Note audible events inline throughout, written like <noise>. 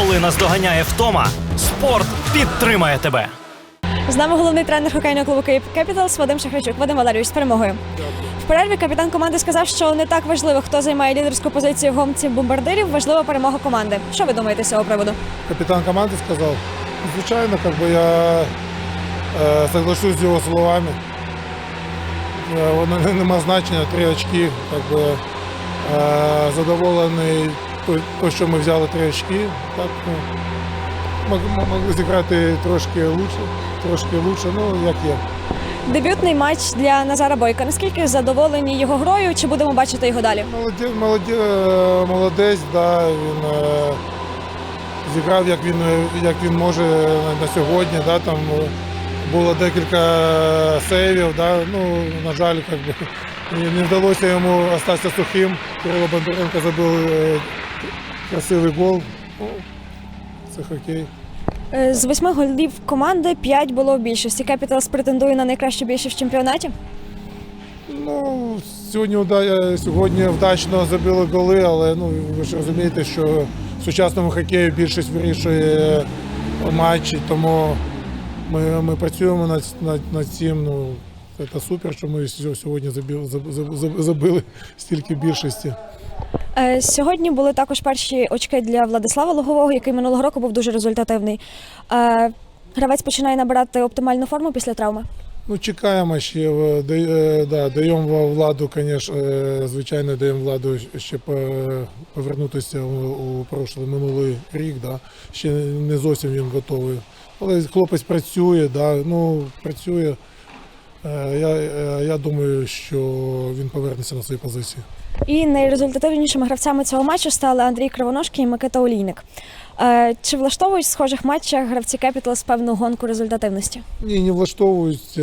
Коли наздоганяє втома, спорт підтримає тебе. З нами головний тренер хокейного клубу Київ Кепіталс Вадим Шахричук. Вадим Валерійович, з перемогою. В перерві капітан команди сказав, що не так важливо, хто займає лідерську позицію в гонці бомбардирів, важлива перемога команди. Що ви думаєте з цього приводу? капитан команды сказал. Звичайно, как бы я э, соглашусь з його словами. Е, Воно не- нема <laughs> значення, три очки. Как би, е, задоволений то, то, що ми взяли три очки. Так, ну, мог- мог- могли зіграти трошки лучше, трошки лучше, ну як є. Дебютний матч для Назара Бойка. Наскільки задоволені його грою? Чи будемо бачити його далі? Молоді, молоді, е, молодець, да, він е, зіграв, як він, е, як він може на сьогодні. Да, там е, було декілька сейвів. Да, ну, на жаль, як би, не- не вдалося йому остатися сухим. Кирило Бондаренко забив е, красивий гол. Це хокей. Е, З восьми голів команди п'ять було в більшості. Кепіталс претендує на найкращу більшість в чемпіонаті. Ну, сьогодні, уда- сьогодні вдачно забили голи, але ну, ви ж розумієте, що в сучасному хокеї більшість вирішує матчі, тому ми, ми працюємо над, над, над цим. Ну, це супер, що ми сьогодні забили, забили, забили стільки більшості. Е, Сьогодні були також перші очки для Владислава Логового, який минулого року був дуже результативний. Е, Гравець починає набирати оптимальну форму після травми. Ну, чекаємо ще, е, да- даємо владу, звісно, звичайно, даємо владу ще повернутися у прошлий минулий рік. Да. Ще не зовсім він готовий. Але хлопець працює, да, ну, працює. Е, Я, е, я думаю, що він повернеться на свої позиції. І найрезультативнішими гравцями цього матчу стали Андрій Кривоножкий і Микита Олійник. Е, Чи влаштовують в схожих матчах гравці Кепіталс певну гонку результативності? Ні, не влаштовують,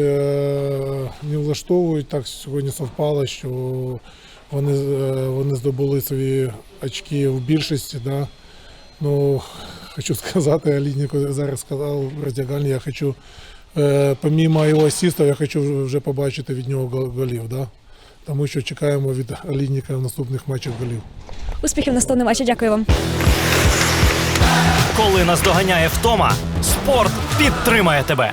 не влаштовують. Так сьогодні совпало, що вони, вони здобули свої очки в більшості. Да. Ну, хочу сказати, Алініко зараз сказав роздягальні, я хочу, е, помімо його асістів, я хочу вже побачити від нього гол- голів. Да. Тому що чекаємо від Алініка в наступних матчах голів. Успіхів в наступному матчі. Дякую вам. Коли наздоганяє втома, спорт підтримає тебе.